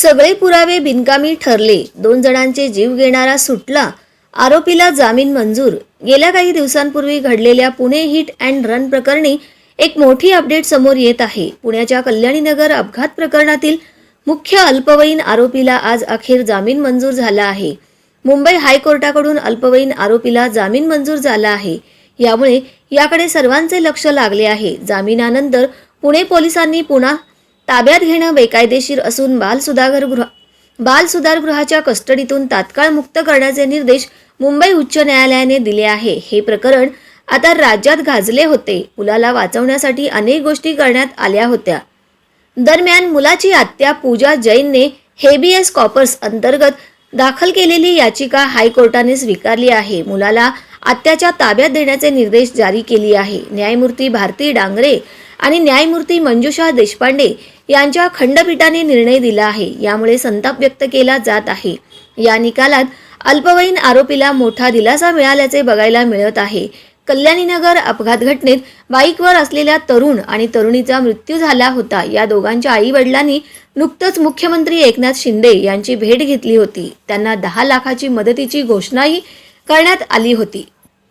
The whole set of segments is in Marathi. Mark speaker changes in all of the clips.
Speaker 1: सगळे पुरावे बिनकामी ठरले. दोन जणांचे जीव घेणारा सुटला. आरोपीला जामीन मंजूर. गेल्या काही दिवसांपूर्वी घडलेल्या पुणे हिट अँड रन प्रकरणी एक मोठी अपडेट समोर येत आहे. पुण्याच्या कल्याणीनगर अपघात प्रकरणातील मुख्य अल्पवयीन आरोपीला आज अखेर जामीन मंजूर झाला आहे. मुंबई हायकोर्टाकडून अल्पवयीन आरोपीला जामीन मंजूर झाला आहे. यामुळे याकडे सर्वांचे लक्ष लागले आहे. जामिनानंतर पुणे पोलिसांनी पुन्हा ताब्यात घेणं बेकायदेशीर असून बाल सुधागर गृह बाल सुधारगृहाच्या कस्टडीतून तात्काळ मुक्त करण्याचे निर्देश मुंबई उच्च न्यायालयाने दिले आहे. हे प्रकरण आता राज्यात गाजले होते. मुलाला वाचवण्यासाठी अनेक गोष्टी करण्यात आल्या होत्या. दरम्यान मुलाची आत्या पूजा जैनने हेबीएस कॉपर्स अंतर्गत दाखल केलेली याचिका हायकोर्टाने स्वीकारली आहे. मुलाला आत्याच्या ताब्यात देण्याचे निर्देश जारी केली आहे. न्यायमूर्ती भारती डांगरे आणि न्यायमूर्ती मंजुषा देशपांडे यांच्या खंडपीठाने निर्णय दिला आहे. यामुळे संताप व्यक्त केला जात आहे. या निकालात अल्पवयीन आरोपीला मोठा दिलासा मिळाल्याचे बघायला मिळत आहे. कल्याणीनगर अपघात घटनेत बाईकवर असलेल्या तरुण आणि तरुणीचा मृत्यू झाला होता. या दोघांच्या आई वडिलांनी नुकतंच मुख्यमंत्री एकनाथ शिंदे यांची भेट घेतली होती. त्यांना दहा लाखाची मदतीची घोषणाही करण्यात आली होती.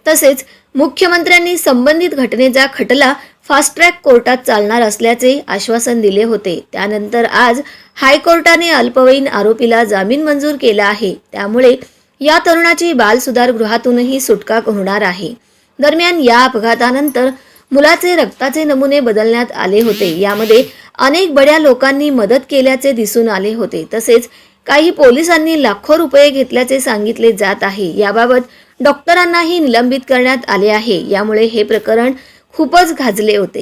Speaker 1: तसेच मुख्यमंत्र्यांनी संबंधित घटनेचा खटला फास्ट ट्रॅक कोर्टात चालणार असल्याचे आश्वासन दिले होते. त्यानंतर आज हायकोर्टाने अल्पवयीन आरोपीला जामीन मंजूर केला आहे. त्यामुळे या तरुणाची बालसुधारगृहातूनही सुटका होणार आहे. दरम्यान या अपघातानंतर मुलाचे रक्ताचे नमुने बदलण्यात आले होते. यामध्ये अनेक बड्या लोकांनी मदत केल्याचे दिसून आले होते. तसेच काही पोलिसांनी लाखो रुपये घेतल्याचे सांगितले जात आहे. याबाबत डॉक्टरांनाही निलंबित करण्यात आले आहे. यामुळे हे प्रकरण खूपच गाजले होते.